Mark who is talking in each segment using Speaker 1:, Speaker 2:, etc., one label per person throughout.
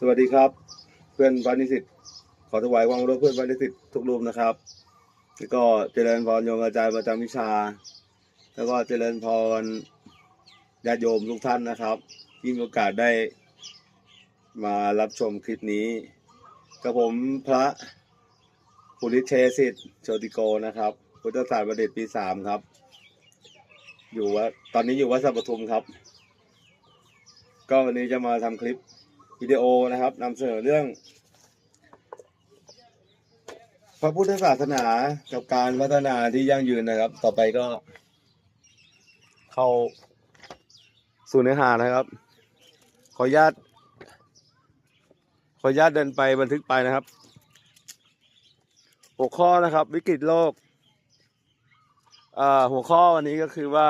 Speaker 1: สวัสดีครับ เพื่อนปานิสิตขอถวายความเคารพเพื่อนปานิสิตทุกรูปนะครับแล้วก็เจริญพรโยมอาจารย์ประจำวิชา แล้วก็เจริญพรญาติโยมทุกท่านนะครับที่มีโอกาสได้มารับชมคลิปนี้กับผมพระปุริเชสิทธิ์โชติโกนะครับ พุทธศาสตร์ประเด็ปีสามครับ อยู่วัดตอนนี้อยู่วัดสัปทุมครับ ก็วันนี้จะมาทำคลิป วิดีโอนะครับนำเสนอเรื่อง พระพุทธศาสนากับการพัฒนาที่ยั่งยืนนะครับ ต่อไปก็ เข้าสู่เนื้อหานะครับ ขออนุญาตขออนุญาตเดินไปบันทึกไปนะครับหัวข้อนะครับ วิกฤตโลกหัวข้อวันนี้ก็คือว่า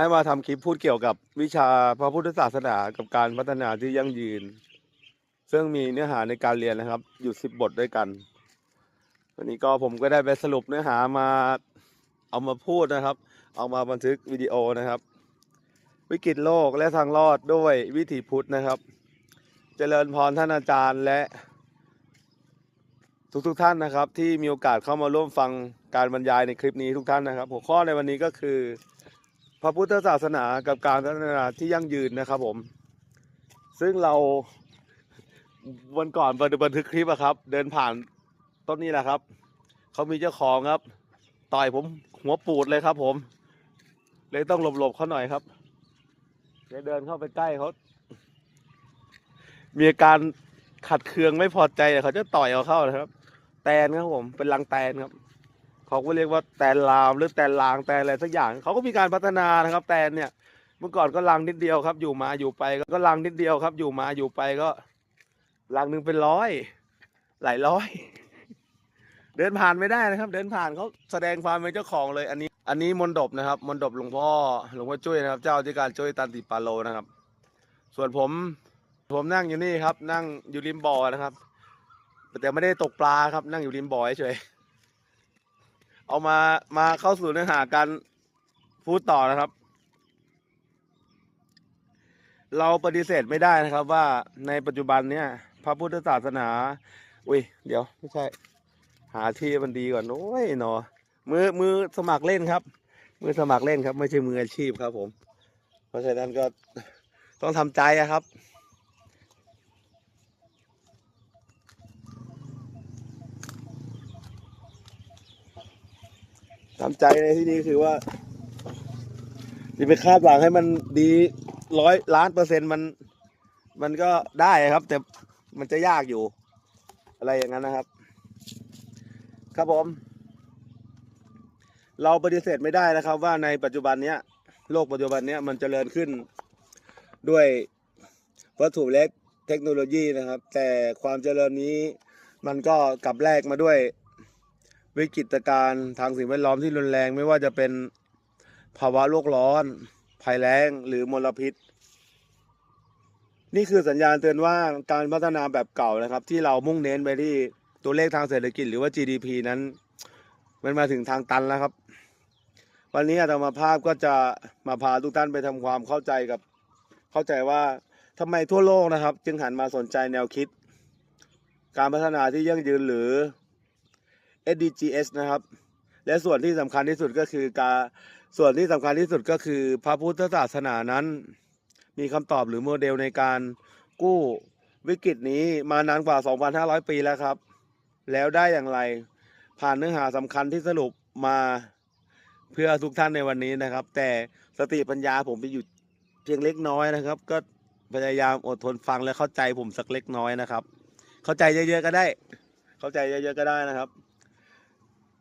Speaker 1: ให้มาทำคลิปพูดเกี่ยวกับวิชาพระพุทธศาสนากับการพัฒนาที่ยั่งยืน ซึ่งมีเนื้อหาในการเรียนนะครับ อยู่สิบบทด้วยกัน วันนี้ก็ผมก็ได้ไปสรุปเนื้อหามาเอามาพูดนะครับ เอามาบันทึกวิดีโอนะครับ วิกฤตโลกและทางรอดด้วยวิถีพุทธนะครับ เจริญพรท่านอาจารย์และ ทุกๆทท่านนะครับ ที่มีโอกาสเข้ามาร่วมฟังการบรรยายในคลิปนี้ทุกท่านนะครับ หัวข้อในวันนี้ก็คือ พระพุทธศาสนากับการพัฒนาที่ยั่งยืนนะครับผม ซึ่งเราวันก่อนบันทึกคลิปอะครับ เดินผ่านต้นนี้แหละครับเขามีเจ้าของครับ ต่อยผมหัวปูดเลยครับ ผม เลยต้องหลบๆเขาหน่อยครับเลยเดินเข้าไปใกล้เขามีอาการขัดเคืองไม่พอใจเขาจะต่อยเอาเข้านะครับ แตนครับผมเป็นลังแตนครับ เขาก็เรียกว่าแตนลามหรือแตนลางแตนอะไรสักอย่างเขาก็มีการพัฒนานะครับ แตนเนี่ยเมื่อก่อนก็ลังนิดเดียวครับ อยู่มาอยู่ไปก็ก็ลังนิดเดียวครับ อยู่มาอยู่ไปก็ลังหนึ่งเป็นร้อย หลายร้อย เดินผ่านไม่ได้นะครับ เดินผ่านเขาแสดงความเป็นเจ้าของเลย อันนี้ อันนี้มนดบนะครับ มนดบหลวงพ่อหลวงพ่อจุ้ยนะครับ เจ้าที่การจุ้ยตันติปาโลนะครับ ส่วนผม ผมนั่งอยู่นี่ครับ นั่งอยู่ริมบ่อนะครับ แต่ไม่ได้ตกปลาครับ นั่งอยู่ริมบ่อเฉย เอามามาเข้าสู่เนื้อหาการพูดต่อนะครับ เราปฏิเสธไม่ได้นะครับว่าในปัจจุบันเนี่ย พระพุทธศาสนา อุ้ย เดี๋ยวไม่ใช่ หาที่มันดีก่อนโอ้ยหนอมือมือสมัครเล่นครับ มือสมัครเล่นครับ ไม่ใช่มืออาชีพครับ ผม เพราะฉะนั้นก็ต้องทำใจอะครับ ทำใจในที่นี้คือว่าจะไปคาดหวังให้มันดีร้อยล้านเปอร์เซ็นต์มัน มันก็ได้ครับ แต่มันจะยากอยู่ อะไรอย่างนั้นนะครับ ครับผม เราปฏิเสธไม่ได้นะครับ ว่าในปัจจุบันเนี้ยโลกปัจจุบันเนี้ยมันเจริญขึ้นด้วยวัตถุเล็กเทคโนโลยีนะครับ แต่ความเจริญนี้มันก็กลับแลกมาด้วย วิกฤตการณ์ทางสิ่งแวดล้อมที่รุนแรงไม่ว่าจะเป็นภาวะโลกร้อน ภัยแล้งหรือมลพิษ นี่คือสัญญาณเตือนว่าการพัฒนาแบบเก่านะครับ ที่เรามุ่งเน้นไปที่ตัวเลขทางเศรษฐกิจหรือว่า GDP นั้น มันมาถึงทางตันแล้วครับ วันนี้อาตมาภาพก็จะมาพาทุกท่านไปทำความเข้าใจกับ เข้าใจว่าทำไมทั่วโลกนะครับ จึงหันมาสนใจแนวคิด การพัฒนาที่ยั่งยืนหรือ SDGs นะครับ และส่วนที่สำคัญที่สุดก็คือการส่วนที่สำคัญที่สุดก็คือ พระพุทธศาสนานั้น มีคำตอบหรือโมเดลในการกู้วิกฤตนี้มานานกว่า 2,500 ปีแล้วครับ แล้วได้อย่างไรผ่านเนื้อหาสำคัญที่สรุปมาเพื่อทุกท่านในวันนี้นะครับ แต่สติปัญญาผมไปอยู่เพียงเล็กน้อยนะครับ ก็พยายามอดทนฟังและเข้าใจผมสักเล็กน้อยนะครับ เข้าใจเยอะๆก็ได้ เข้าใจเยอะๆก็ได้นะครับ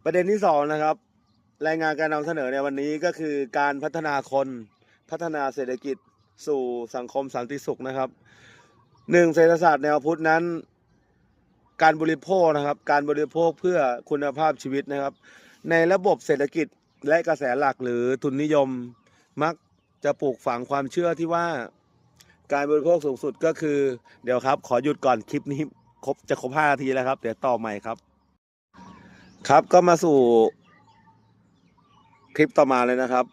Speaker 1: ประเด็นที่สองนะครับ รายงานการนำเสนอในวันนี้ก็คือการพัฒนาคนพัฒนาเศรษฐกิจสู่สังคมสันติสุขนะครับหนึ่งเศรษฐศาสตร์แนวพุทธนั้น การบริโภคนะครับ การบริโภคเพื่อคุณภาพชีวิตนะครับ ในระบบเศรษฐกิจและกระแสหลักหรือทุนนิยม มักจะปลูกฝังความเชื่อที่ว่าการบริโภคสูงสุดก็คือ เดี๋ยวครับ ขอหยุดก่อนคลิปนี้ครบจะครบห้านาทีแล้วครับ เดี๋ยวต่อใหม่ครับ ครับก็มาสู่คลิปต่อมาเลยนะครับ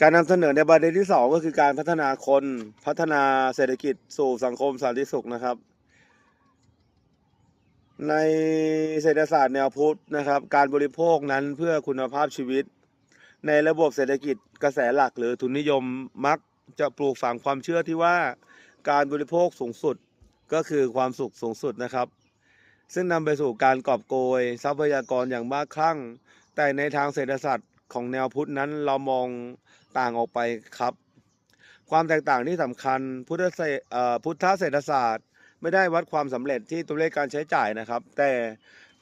Speaker 1: การนำเสนอในประเด็นที่สองก็คือการพัฒนาคนพัฒนาเศรษฐกิจสู่สังคมสันติสุขนะครับ ในเศรษฐศาสตร์แนวพุทธนะครับ การบริโภคนั้นเพื่อคุณภาพชีวิต ในระบบเศรษฐกิจกระแสหลักหรือทุนนิยมมักจะปลูกฝังความเชื่อที่ว่าการบริโภคสูงสุดก็คือความสุขสูงสุดนะครับ ซึ่งนำไปสู่การกอบโกย ทรัพยากรอย่างบ้าคลั่ง แต่ในทางเศรษฐศาสตร์ของแนวพุทธนั้นเรามองต่างออกไปครับ ความแตกต่างที่สำคัญพุทธเศรษเอ่อพุทธเศรษฐศาสตร์ ไม่ได้วัดความสำเร็จที่ตัวเลขการใช้จ่ายนะครับ แต่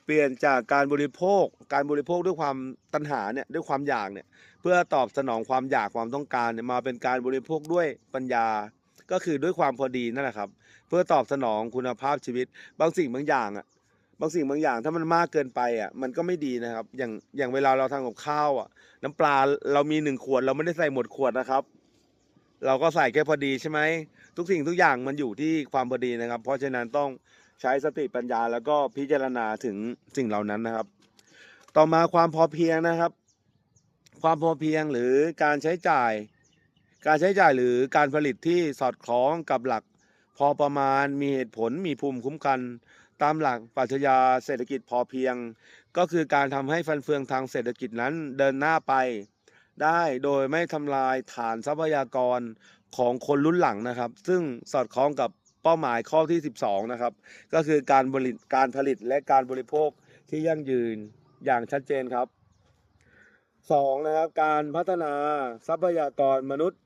Speaker 1: เปลี่ยนจากการบริโภค การบริโภคด้วยความตัณหาเนี่ยด้วยความอยากเนี่ยเพื่อตอบสนองความอยากความต้องการเนี่ยมาเป็นการบริโภคด้วยปัญญา ก็คือด้วยความพอดีนั่นแหละครับ เพื่อตอบสนองคุณภาพชีวิต บางสิ่งบางอย่างอะ บางสิ่งบางอย่างถ้ามันมากเกินไปอะมันก็ไม่ดีนะครับ อย่างอย่างเวลาเราทำกับข้าวอะ น้ำปลาเรามีหนึ่งขวด เราไม่ได้ใส่หมดขวดนะครับ เราก็ใส่แค่พอดีใช่ไหมทุกสิ่งทุกอย่างมันอยู่ที่ความพอดีนะครับ เพราะฉะนั้นต้องใช้สติปัญญาแล้วก็พิจารณาถึงสิ่งเหล่านั้นนะครับ ต่อมาความพอเพียงนะครับ ความพอเพียงหรือการใช้จ่าย การใช้จ่ายหรือการผลิตที่สอดคล้องกับหลัก พอประมาณมีเหตุผลมีภูมิคุ้มกัน ตามหลักปรัชญาเศรษฐกิจพอเพียง ก็คือการทำให้ฟันเฟืองทางเศรษฐกิจนั้นเดินหน้าไป ได้โดยไม่ทำลายฐานทรัพยากรของคนรุ่นหลังนะครับ ซึ่งสอดคล้องกับเป้าหมายข้อที่ 12 นะครับ ก็คือการผลิตการผลิตและการบริโภคที่ยั่งยืนอย่างชัดเจนครับ 2. นะครับ การพัฒนาทรัพยากรมนุษย์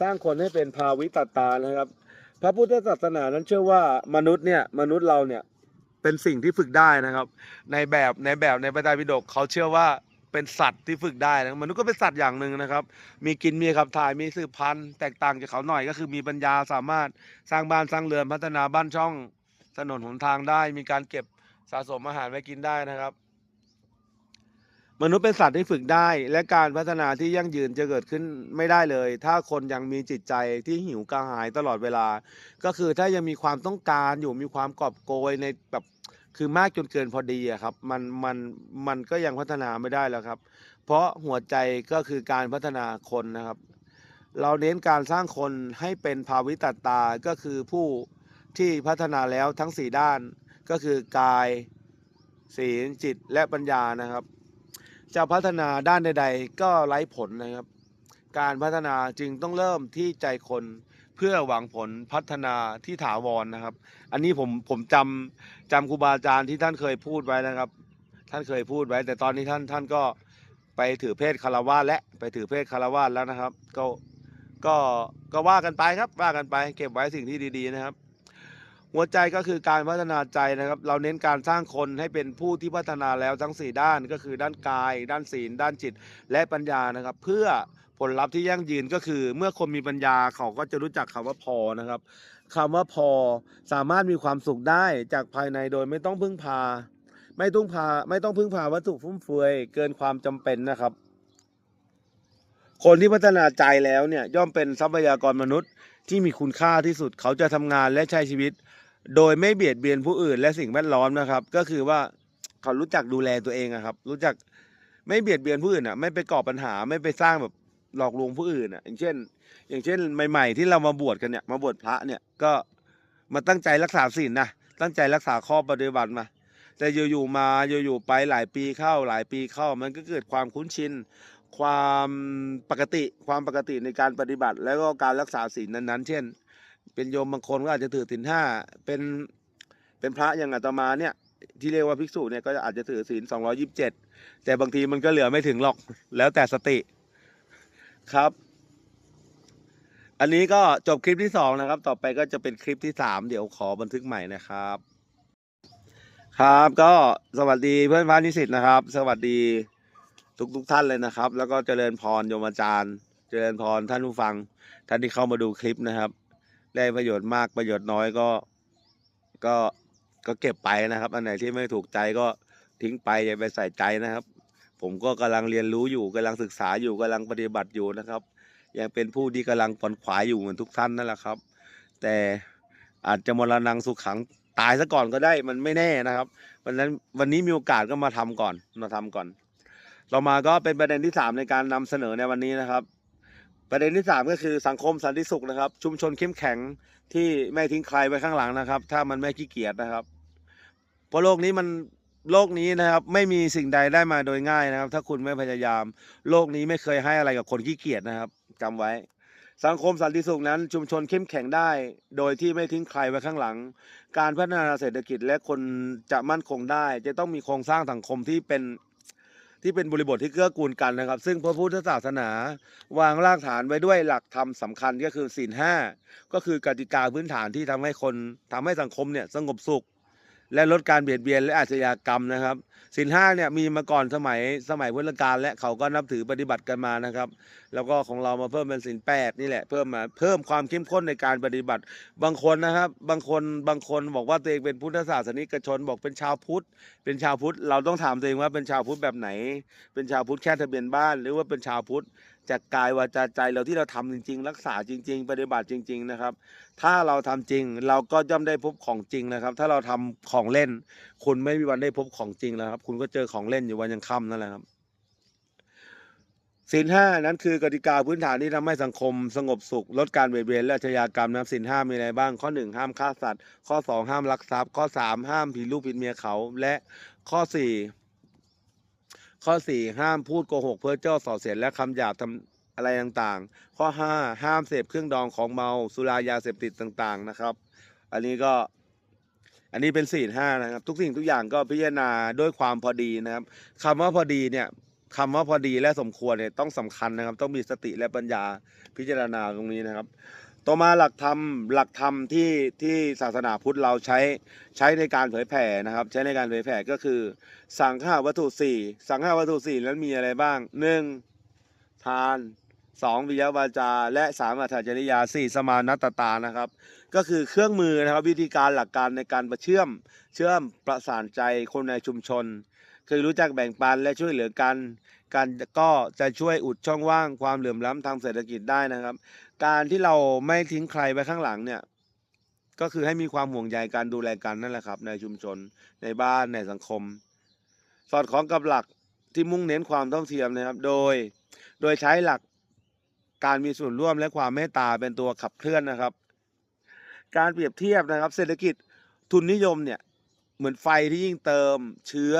Speaker 1: สร้างคนให้เป็นภาวิตตานะครับ พระพุทธศาสนานั้นเชื่อว่ามนุษย์เนี่ยมนุษย์เราเนี่ย เป็นสิ่งที่ฝึกได้นะครับ ในแบบในแบบในพระไตรปิฎกเขาเชื่อว่าเป็นสัตว์ที่ฝึกได้นะมนุษย์ก็เป็นสัตว์อย่างหนึ่งนะครับ มีกินมีขับถ่ายมีสืบพันธุ์แตกต่างจากเขาหน่อยก็คือมีปัญญาสามารถสร้างบ้านสร้างเรือนพัฒนาบ้านช่องถนนหนทางได้ มีการเก็บสะสมอาหารไว้กินได้นะครับ มนุษย์เป็นสัตว์ที่ฝึกได้ และการพัฒนาที่ยั่งยืนจะเกิดขึ้นไม่ได้เลย ถ้าคนยังมีจิตใจที่หิวกระหายตลอดเวลา ก็คือถ้ายังมีความต้องการอยู่มีความกอบโกยในแบบคือมากจนเกินพอดีอะครับมันมันมันก็ยังพัฒนาไม่ได้แล้วครับ เพราะหัวใจก็คือการพัฒนาคนนะครับ เราเน้นการสร้างคนให้เป็นภาวิตตตาก็คือผู้ที่พัฒนาแล้วทั้งสี่ด้านก็คือกายศีลจิตและปัญญานะครับ จะพัฒนาด้านใด ๆ ก็ไร้ผลนะครับ การพัฒนาจึงต้องเริ่มที่ใจคนเพื่อหวังผลพัฒนาที่ถาวรนะครับ อันนี้ผมผมจำจำครูบาอาจารย์ที่ท่านเคยพูดไว้นะครับ ท่านเคยพูดไว้ แต่ตอนนี้ท่านท่านก็ไปถือเพศคารวะและไปถือเพศคารวะแล้วนะครับ ก็ก็ก็ว่ากันไปครับว่ากันไป เก็บไว้สิ่งที่ดี ๆ นะครับ หัวใจก็คือการพัฒนาใจนะครับ เราเน้นการสร้างคนให้เป็นผู้ที่พัฒนาแล้วทั้ง 4 ด้านก็คือด้านกาย ด้านศีล ด้านจิต และปัญญานะครับ เพื่อผลลัพธ์ที่ยั่งยืนก็คือ เมื่อคนมีปัญญาเขาก็จะรู้จักคำว่าพอนะครับคำว่าพอสามารถมีความสุขได้จากภายในโดยไม่ต้องพึ่งพา ไม่ต้องพาไม่ต้องพึ่งพาวัตถุฟุ่มเฟือยเกินความจำเป็นนะครับ คนที่พัฒนาใจแล้วเนี่ยย่อมเป็นทรัพยากรมนุษย์ที่มีคุณค่าที่สุดเขาจะทำงานและใช้ชีวิต โดยไม่เบียดเบียนผู้อื่น และสิ่งแวดล้อมนะครับ ก็คือว่าเขารู้จักดูแลตัวเองอะครับ รู้จักไม่เบียดเบียนผู้อื่นอะไม่ไปก่อปัญหาไม่ไปสร้างแบบหลอกลวงผู้อื่นอะอย่างเช่น อย่างเช่น ใหม่ ๆ ที่เรามาบวชกันเนี่ยมาบวชพระเนี่ยก็มาตั้งใจรักษาศีลนะตั้งใจรักษาข้อปฏิบัติมา แต่อยู่ๆมาอยู่ๆไปหลายปีเข้าหลายปีเข้า มันก็เกิดความคุ้นชินความปกติความปกติในการปฏิบัติ แล้วก็การรักษาศีลนั้นๆ เช่น เป็นโยมบางคนก็อาจจะถือศีลห้าเป็นเป็นพระอย่างอาตมาเนี่ย ที่เรียกว่าภิกษุเนี่ยก็อาจจะถือศีลสองรอยิบเจ็ดแต่บางทีมันก็เหลือไม่ถึงหรอกแล้วแต่สติครับ อันนี้ก็จบคลิปที่สองนะครับ ต่อไปก็จะเป็นคลิปที่สามเดี๋ยวขอบันทึกใหม่นะครับ ครับก็สวัสดีเพื่อนพ้านิสิตนะครับ สวัสดีทุกทุกท่านเลยนะครับ แล้วก็เจริญพรโยมอาจารย์ เจริญพรท่านผู้ฟัง ท่านที่เข้ามาดูคลิปนะครับ ได้ประโยชน์มากประโยชน์น้อยก็ก็ก็เก็บไปนะครับ อันไหนที่ไม่ถูกใจก็ทิ้งไปอย่าไปใส่ใจนะครับ ผมก็กำลังเรียนรู้อยู่กำลังศึกษาอยู่กำลังปฏิบัติอยู่นะครับ ยังเป็นผู้ที่กำลังปอนขวายอยู่เหมือนทุกท่านนั่นแหละครับ แต่อาจจะมรณงสุขขังตายซะก่อนก็ได้มันไม่แน่นะครับวันนั้นวันนี้มีโอกาสก็มาทำก่อนมาทำก่อนต่อมาก็เป็นประเด็นที่สามในการนำเสนอในวันนี้นะครับ ประเด็นที่สามก็คือสังคมสันติสุขนะครับ ชุมชนเข้มแข็งที่ไม่ทิ้งใครไว้ข้างหลังนะครับ ถ้ามันไม่ขี้เกียจนะครับ เพราะโลกนี้มันโลกนี้นะครับ ไม่มีสิ่งใดได้มาโดยง่ายนะครับ ถ้าคุณไม่พยายาม โลกนี้ไม่เคยให้อะไรกับคนขี้เกียจนะครับจำไว้ สังคมสันติสุขนั้น ชุมชนเข้มแข็งได้ โดยที่ไม่ทิ้งใครไว้ข้างหลัง การพัฒนาเศรษฐกิจและคนจะมั่นคงได้ จะต้องมีโครงสร้างสังคมที่เป็น ที่เป็นบริบทที่เกื้อกูลกันนะครับ ซึ่งพระพุทธศาสนา วางรากฐานไว้ด้วยหลักธรรมสำคัญก็คือศีลห้าก็คือกติกาพื้นฐานที่ทำให้คนทำให้สังคมเนี่ยสงบสุข และลดการเบียดเบียนและอาชญากรรมนะครับศีลห้าเนี่ยมีมาก่อนสมัยสมัยพุทธกาลและเขาก็นับถือปฏิบัติกันมานะครับ แล้วก็ของเรามาเพิ่มเป็นศีลแปดนี่แหละเพิ่มมาเพิ่มความเข้มข้นในการปฏิบัติ บางคนนะครับ บางคนบางคนบอกว่าตัวเองเป็นพุทธศาสนิกชนบอกเป็นชาวพุทธ เป็นชาวพุทธเราต้องถามตัวเองว่าเป็นชาวพุทธแบบไหน เป็นชาวพุทธแค่ทะเบียนบ้าน หรือว่าเป็นชาวพุทธ จากกายวาจาใจเราที่เราทำจริง ๆ รักษาจริง ๆ ปฏิบัติจริง ๆนะครับ ถ้าเราทำจริงเราก็ย่อมได้พบของจริงนะครับ ถ้าเราทำของเล่น คุณไม่มีวันได้พบของจริงแล้วครับ คุณก็เจอของเล่นอยู่วันยังค่ำนั่นแหละครับศีลห้านั้นคือกติกาพื้นฐานที่ทำให้สังคมสงบสุข ลดการเบียดเบียนและอาชญากรรมนะครับศีลห้ามีอะไรบ้าง ข้อหนึ่งห้ามฆ่าสัตว์ ข้อสองห้ามลักทรัพย์ ข้อสามห้ามผิดลูกผิดเมียเขาและข้อสี่ ข้อสี่ห้ามพูดโกหกเพ้อเจ้อส่อเสียดและคำหยาบทำอะไรต่างๆ ข้อห้าห้ามเสพเครื่องดองของเมาสุรายาเสพติดต่างๆนะครับ อันนี้ก็อันนี้เป็นสี่ห้านะครับ ทุกสิ่งทุกอย่างก็พิจารณาด้วยความพอดีนะครับคำว่าพอดีเนี่ยคำว่าพอดีและสมควรเนี่ยต้องสำคัญนะครับ ต้องมีสติและปัญญาพิจารณาตรงนี้นะครับ ต่อมาหลักธรรมหลักธรรมที่ที่ศาสนาพุทธเราใช้ใช้ในการเผยแผ่นะครับ ใช้ในการเผยแผ่ก็คือ สังฆาวัตถุสี่สังฆาวัตถุสี่นั้นมีอะไรบ้างหนึ่งทานสองวิยวาจา และสามอัตถจริยาสี่สมานัตตานะครับ ก็คือเครื่องมือนะครับวิธีการหลักการในการประเชื่อมเชื่อมประสานใจคนในชุมชน คือรู้จักแบ่งปันและช่วยเหลือกัน การก็จะช่วยอุดช่องว่างความเหลื่อมล้ำทางเศรษฐกิจได้นะครับ การที่เราไม่ทิ้งใครไว้ข้างหลังเนี่ยก็คือให้มีความห่วงใยการดูแลกันนั่นแหละครับ ในชุมชนในบ้านในสังคม สอดคล้องกับหลักที่มุ่งเน้นความเท่าเทียมนะครับ โดยโดยใช้หลักการมีส่วนร่วมและความเมตตาเป็นตัวขับเคลื่อนนะครับ การเปรียบเทียบนะครับ เศรษฐกิจทุนนิยมเนี่ยเหมือนไฟที่ยิ่งเติมเชื้อ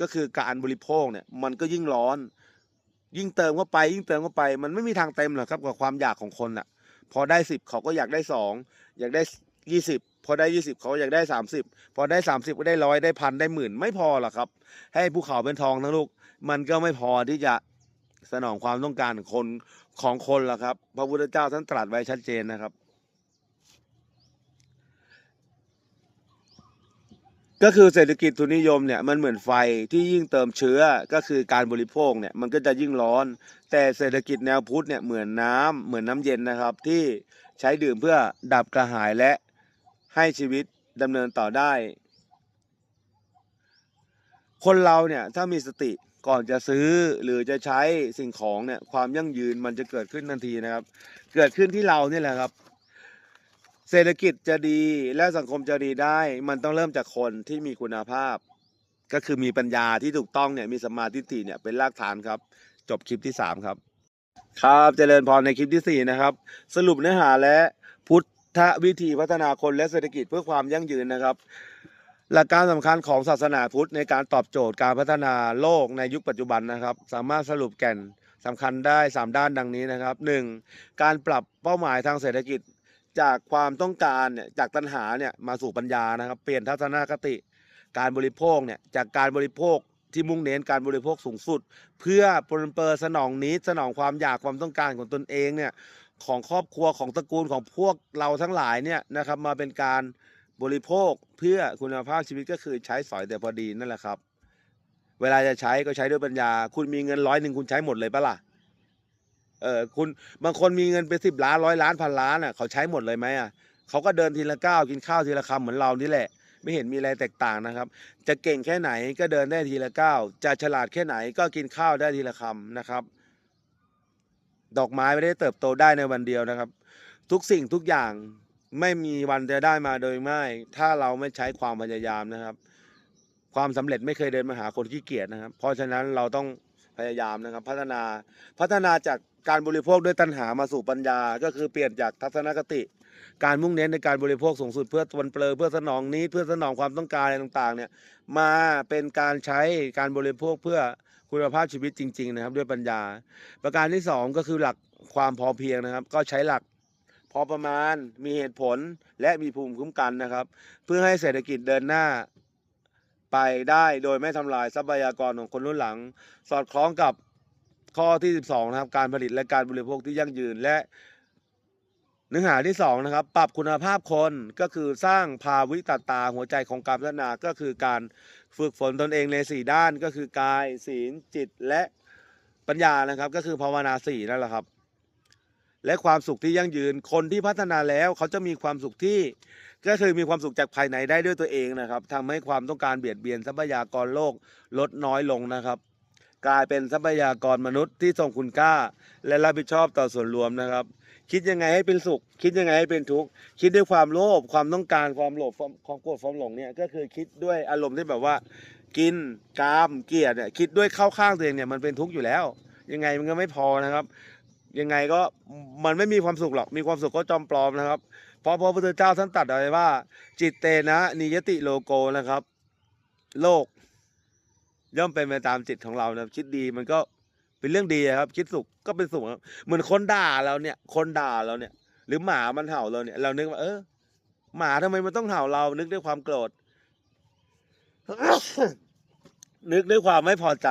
Speaker 1: ก็คือการบริโภคเนี่ยมันก็ยิ่งร้อน ยิ่งเติมเข้าไป ยิ่งเติมเข้าไป มันไม่มีทางเต็มหรอกครับกับความอยากของคนอะพอได้สิบเขาก็อยากได้สองอยากได้ยี่สิบพอได้ยี่สิบเขาอยากได้สามสิบพอได้สามสิบก็ได้ร้อยได้พันได้หมื่นไม่พอหรอกครับ ให้ภูเขาเป็นทองทั้งลูก มันก็ไม่พอที่จะสนองความต้องการของคนของคนหรอกครับ พระพุทธเจ้าท่านตรัสไว้ชัดเจนนะครับ ก็คือเศรษฐกิจทุนนิยมเนี่ยมันเหมือนไฟที่ยิ่งเติมเชื้อก็คือการบริโภคเนี่ยมันก็จะยิ่งร้อน แต่เศรษฐกิจแนวพุทธเนี่ยเหมือนน้ำเหมือนน้ำเย็นนะครับ ที่ใช้ดื่มเพื่อดับกระหายและให้ชีวิตดำเนินต่อได้ คนเราเนี่ยถ้ามีสติก่อนจะซื้อหรือจะใช้สิ่งของเนี่ยความยั่งยืนมันจะเกิดขึ้นทันทีนะครับ เกิดขึ้นที่เราเนี่ยแหละครับ เศรษฐกิจจะดีและสังคมจะดีได้ มันต้องเริ่มจากคนที่มีคุณภาพ ก็คือมีปัญญาที่ถูกต้องเนี่ยมีสมมาธิฏฐิเนี่ยเป็นรากฐานครับ จบคลิปที่สามครับ ครับเจริญพรในคลิปที่สี่นะครับ สรุปเนื้อหาและพุทธวิธีพัฒนาคนและเศรษฐกิจเพื่อความยั่งยืนนะครับ หลักการสำคัญของศาสนาพุทธในการตอบโจทย์การพัฒนาโลกในยุคปัจจุบันนะครับ สามารถสรุปแก่นสำคัญได้ 3 ด้านดังนี้นะครับ 1. การปรับเป้าหมายทางเศรษฐกิจ จากความต้องการเนี่ยจากตัณหาเนี่ยมาสู่ปัญญานะครับ เปลี่ยนทัศนคติ การบริโภคเนี่ยจากการบริโภคที่มุ่งเน้นการบริโภคสูงสุด เพื่อปรนเปอร์สนองนิดสนองความอยากความต้องการของตนเองเนี่ยของครอบครัวของตระกูลของพวกเราทั้งหลายเนี่ยนะครับมาเป็นการบริโภคเพื่อคุณภาพชีวิตก็คือใช้สอยแต่พอดีนั่นแหละครับ เวลาจะใช้ก็ใช้ด้วยปัญญา คุณมีเงินร้อยหนึ่งคุณใช้หมดเลยปะล่ะ เออคุณบางคนมีเงินเป็นสิบล้านร้อยล้านพันล้านอะเขาใช้หมดเลยไหมอะเขาก็เดินทีละก้าวกินข้าวทีละคำเหมือนเรานี่แหละ ไม่เห็นมีอะไรแตกต่างนะครับ จะเก่งแค่ไหนก็เดินได้ทีละก้าวจะฉลาดแค่ไหนก็กินข้าวได้ทีละคำนะครับ ดอกไม้ไม่ได้เติบโตได้ในวันเดียวนะครับ ทุกสิ่งทุกอย่างไม่มีวันจะได้มาโดยง่ายถ้าเราไม่ใช้ความพยายามนะครับ ความสำเร็จไม่เคยเดินมาหาคนขี้เกียจนะครับ เพราะฉะนั้นเราต้องพยายามนะครับ พัฒนาพัฒนาจาก การบริโภคด้วยตัณหามาสู่ปัญญา ก็คือเปลี่ยนจากทัศนคติ การมุ่งเน้นในการบริโภคสูงสุดเพื่อวันเปลือเพื่อสนองนี้เพื่อสนองความต้องการอะไรต่างๆเนี่ยมาเป็นการใช้การบริโภคเพื่อคุณภาพชีวิตจริง ๆ นะครับ ด้วยปัญญา ประการที่สองก็คือหลักความพอเพียงนะครับ ก็ใช้หลักพอประมาณมีเหตุผลและมีภูมิคุ้มกันนะครับ เพื่อให้เศรษฐกิจเดินหน้าไปได้โดยไม่ทำลายทรัพยากรของคนรุ่นหลัง สอดคล้องกับ ข้อที่ 12 นะครับ การผลิตและการบริโภคที่ยั่งยืนและเนื้อหาที่สองนะครับปรับคุณภาพคนก็คือสร้างภาวิตตาหัวใจของการพัฒนาก็คือการฝึกฝนตนเองในสี่ด้านก็คือกายศีลจิตและปัญญานะครับ ก็คือภาวนาสี่นั่นแหละครับ และความสุขที่ยั่งยืนคนที่พัฒนาแล้วเขาจะมีความสุขที่ก็คือมีความสุขจากภายในได้ด้วยตัวเองนะครับทำให้ความต้องการเบียดเบียนทรัพยากรโลกลดน้อยลงนะครับ กลายเป็นทรัพยากรมนุษย์ที่ทรงคุณค่า และรับผิดชอบต่อส่วนรวมนะครับ คิดยังไงให้เป็นสุข คิดยังไงให้เป็นทุกข์คิดด้วยความโลภความต้องการความโลภความโกรธความหลงเนี่ยก็คือคิดด้วยอารมณ์ที่แบบว่า กินกามเกลียดเนี่ยคิดด้วยเข้าข้างตัวเองเนี่ยมันเป็นทุกข์อยู่แล้ว ยังไงมันก็ไม่พอนะครับ ยังไงก็มันไม่มีความสุขหรอกมีความสุขก็จอมปลอมนะครับเพราะพระพุทธเจ้าท่านตรัสเอาไว้ว่า จิตเตนะนิยติโลโกนะครับ โลก ย่อมเป็นไปตามจิตของเรานะคิดดีมันก็เป็นเรื่องดีครับ คิดสุขก็เป็นสุขครับเหมือนคนด่าเราเนี่ย คนด่าเราเนี่ย หรือหมามันเห่าเราเนี่ย เรานึกว่าเออหมาทำไมมันต้องเห่าเรา นึกด้วยความโกรธนึกด้วยความไม่พอใจ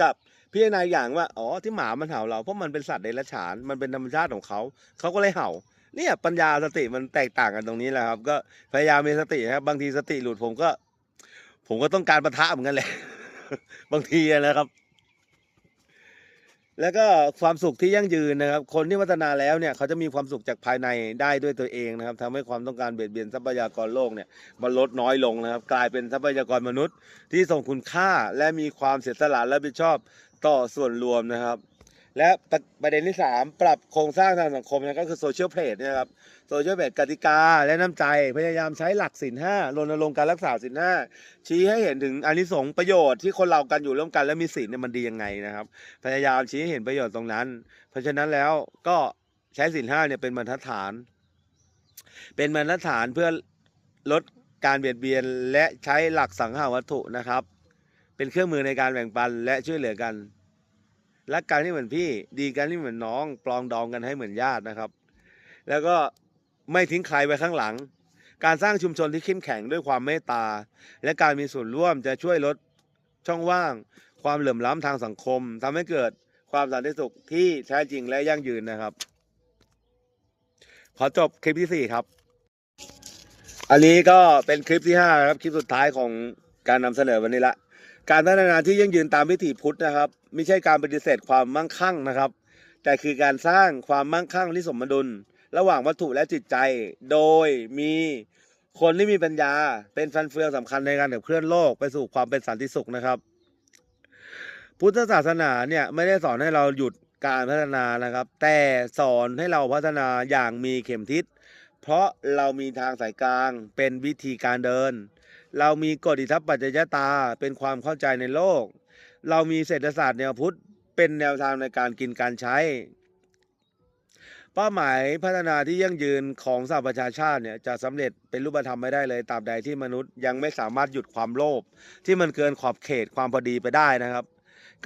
Speaker 1: กับพิจารณาอย่างว่าอ๋อที่หมามันเห่าเราเพราะมันเป็นสัตว์เดรัจฉานมันเป็นธรรมชาติของเขาเขาก็เลยเห่า เนี่ยปัญญาสติมันแตกต่างกันตรงนี้แหละครับ ก็พยายามมีสติครับ บางทีสติหลุดผมก็ ผมก็ต้องการประทะเหมือนกันแหละ บางทีนะครับ แล้วก็ความสุขที่ยั่งยืนนะครับ คนที่พัฒนาแล้วเนี่ย เขาจะมีความสุขจากภายในได้ด้วยตัวเองนะครับทำให้ความต้องการเบียดเบียนทรัพยากรโลกเนี่ยมันลดน้อยลงนะครับ กลายเป็นทรัพยากรมนุษย์ ที่ทรงคุณค่าและมีความเสียสละและรับผิดชอบต่อส่วนรวมนะครับ และประประเด็นที่ 3 ปรับโครงสร้างทางสังคมนะก็คือโซเชียลเพจนะครับโซเชียลเพจกติกาและน้ำใจ พยายามใช้หลักศีลห้ารณรงค์การรักษาศีลห้าชี้ให้เห็นถึงอานิสงส์ประโยชน์ที่คนเรากันอยู่ร่วมกันและมีศีลเนี่ยมันดียังไงนะครับ พยายามชี้ให้เห็นประโยชน์ตรงนั้น เพราะฉะนั้นแล้วก็ใช้ศีลห้าเนี่ยเป็นบรรทัดฐาน เป็นบรรทัดฐานเพื่อลดการเบียดเบียนและใช้หลักสังหาวัตถุนะครับ เป็นเครื่องมือในการแบ่งปันและช่วยเหลือกัน รักกันที่เหมือนพี่ ดีกันที่เหมือนน้อง ปลองดองกันให้เหมือนญาตินะครับ แล้วก็ไม่ทิ้งใครไว้ข้างหลัง การสร้างชุมชนที่เข้มแข็งด้วยความเมตตา และการมีส่วนร่วมจะช่วยลดช่องว่าง ความเหลื่อมล้ำทางสังคมทำให้เกิดความสันติสุขที่แท้จริงและยั่งยืนนะครับ ขอจบคลิปที่สี่ครับ อันนี้ก็เป็นคลิปที่ห้าครับคลิปสุดท้ายของการนำเสนอวันนี้ละ การพัฒนาที่ยั่งยืนตามวิถีพุทธนะครับ ไม่ใช่การปฏิเสธความมั่งคั่งนะครับ แต่คือการสร้างความมั่งคั่งที่สมดุล ระหว่างวัตถุและจิตใจ โดยมีคนที่มีปัญญา เป็นฟันเฟืองสำคัญในการขับเคลื่อนโลกไปสู่ความเป็นสันติสุขนะครับ พุทธศาสนาเนี่ยไม่ได้สอนให้เราหยุดการพัฒนานะครับ แต่สอนให้เราพัฒนาอย่างมีเข็มทิศเพราะเรามีทางสายกลางเป็นวิธีการเดิน เรามีกฎอิทัปปัจจยตาเป็นความเข้าใจในโลก เรามีเศรษฐศาสตร์แนวพุทธเป็นแนวทางในการกินการใช้ เป้าหมายพัฒนาที่ยั่งยืนของสหประชาชาติเนี่ยจะสำเร็จเป็นรูปธรรมไม่ได้เลยตราบใดที่มนุษย์ยังไม่สามารถหยุดความโลภที่มันเกินขอบเขตความพอดีไปได้นะครับ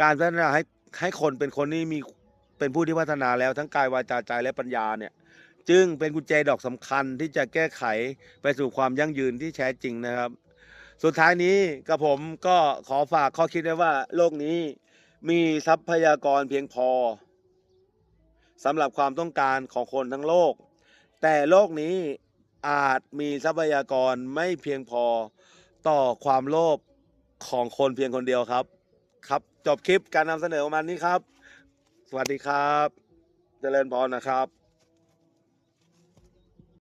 Speaker 1: การพัฒนาให้ให้คนเป็นคนที่มีเป็นผู้ที่พัฒนาแล้วทั้งกายวาจาใจและปัญญาเนี่ยจึงเป็นกุญแจดอกสำคัญที่จะแก้ไขไปสู่ความยั่งยืนที่แท้จริงนะครับ สุดท้ายนี้กับผมก็ขอฝากข้อคิดไว้ว่าโลกนี้มีทรัพยากรเพียงพอสำหรับความต้องการของคนทั้งโลก แต่โลกนี้อาจมีทรัพยากรไม่เพียงพอต่อความโลภของคนเพียงคนเดียวครับ ครับจบคลิปการนำเสนอประมาณนี้ครับ สวัสดีครับ เจริญพรนะครับ